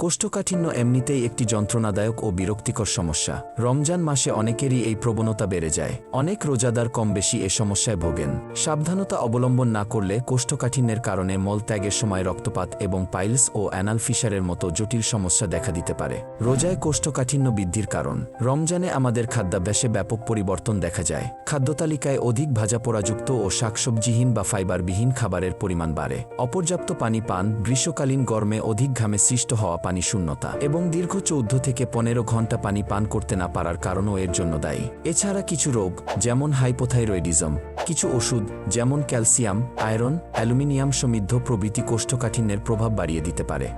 কোষ্ঠকাঠিন্য এমনিতেই একটি যন্ত্রণাদায়ক ও বিরক্তিকর সমস্যা। রমজান মাসে অনেকেরই এই প্রবণতা বেড়ে যায়। অনেক রোজাদার কম বেশি এ সমস্যায় ভোগেন। সাবধানতা অবলম্বন না করলে কোষ্ঠকাঠিন্যের কারণে মলত্যাগের সময় রক্তপাত এবং পাইলস ও অ্যানাল ফিশারের মতো জটিল সমস্যা দেখা দিতে পারে। রোজায় কোষ্ঠকাঠিন্য বৃদ্ধির কারণ। রমজানে আমাদের খাদ্যাভ্যাসে ব্যাপক পরিবর্তন দেখা যায়। খাদ্যতালিকায় অধিক ভাজা পোড়াযুক্ত ও শাকসবজিহীন বা ফাইবারবিহীন খাবারের পরিমাণ বাড়ে। অপর্যাপ্ত পানি পান গ্রীষ্মকালীন গরমে অধিক ঘামে সৃষ্ট হওয়া পানি শূন্যতা এবং দীর্ঘ চৌদ্দ থেকে পনেরো ঘণ্টা পানি পান করতে না পারার কারণও এর জন্য দায়ী। এছাড়া কিছু রোগ, যেমন হাইপোথাইরয়েডিজম, কিছু ওষুধ, যেমন ক্যালসিয়াম, আয়রন, অ্যালুমিনিয়াম সমৃদ্ধ প্রভৃতি কোষ্ঠকাঠিন্যের প্রভাব বাড়িয়ে দিতে পারে।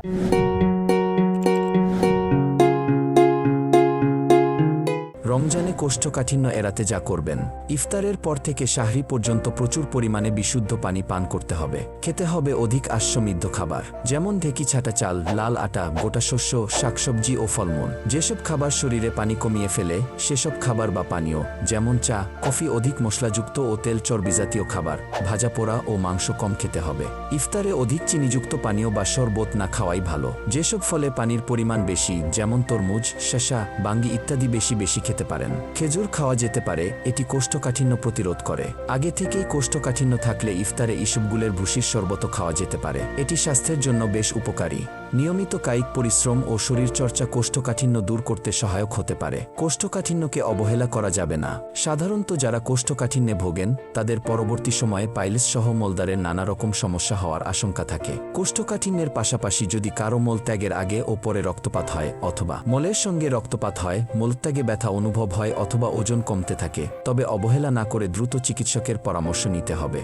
রমজানে কোষ্ঠকাঠিন্য এড়াতে যা করবেন, ইফতারের পর থেকে শাহরি পর্যন্ত প্রচুর পরিমাণে বিশুদ্ধ পানি পান করতে হবে। খেতে হবে অধিক আশ্বমিদ্ধ খাবার, যেমন ঢেকি ছাটা চাল, লাল আটা, গোটা শস্য, শাকসবজি ও ফলমূল। যেসব খাবার শরীরে পানি কমিয়ে ফেলে, সেসব খাবার বা পানীয়, যেমন চা, কফি অধিক মশলাযুক্ত ও তেল চর্বি জাতীয় খাবার, ভাজা পোড়া ও মাংস কম খেতে হবে। ইফতারে অধিক চিনিযুক্ত পানীয় বা শরবত না খাওয়াই ভালো। যেসব ফলে পানির পরিমাণ বেশি, যেমন তরমুজ, শসা, বাঙ্গি ইত্যাদি বেশি বেশি খেতে পারেন। খেজুর খাওয়া যেতে পারে, এটি কোষ্ঠকাঠিন্য প্রতিরোধ করে। আগে থেকেই কোষ্ঠকাঠিন্য থাকলে ইফতারে ইসবগুলের ভুসির শরবত খাওয়া যেতে পারে। এটি স্বাস্থ্যের জন্য বেশ উপকারী। নিয়মিত কায়িক পরিশ্রম ও শরীরচর্চা কোষ্ঠকাঠিন্য দূর করতে সহায়ক হতে পারে। কোষ্ঠকাঠিন্যকে অবহেলা করা যাবে না। সাধারণত যারা কোষ্ঠকাঠিন্যে ভোগেন, তাদের পরবর্তী সময়ে পাইলস সহ মলদারের নানা রকম সমস্যা হওয়ার আশঙ্কা থাকে। কোষ্ঠকাঠিন্যের পাশাপাশি যদি কারও মলত্যাগের আগে ও পরে রক্তপাত হয় অথবা মলের সঙ্গে রক্তপাত হয় মলত্যাগে ব্যথা অনুভব হয় অথবা ওজন কমতে থাকে, তবে অবহেলা না করে দ্রুত চিকিৎসকের পরামর্শ নিতে হবে।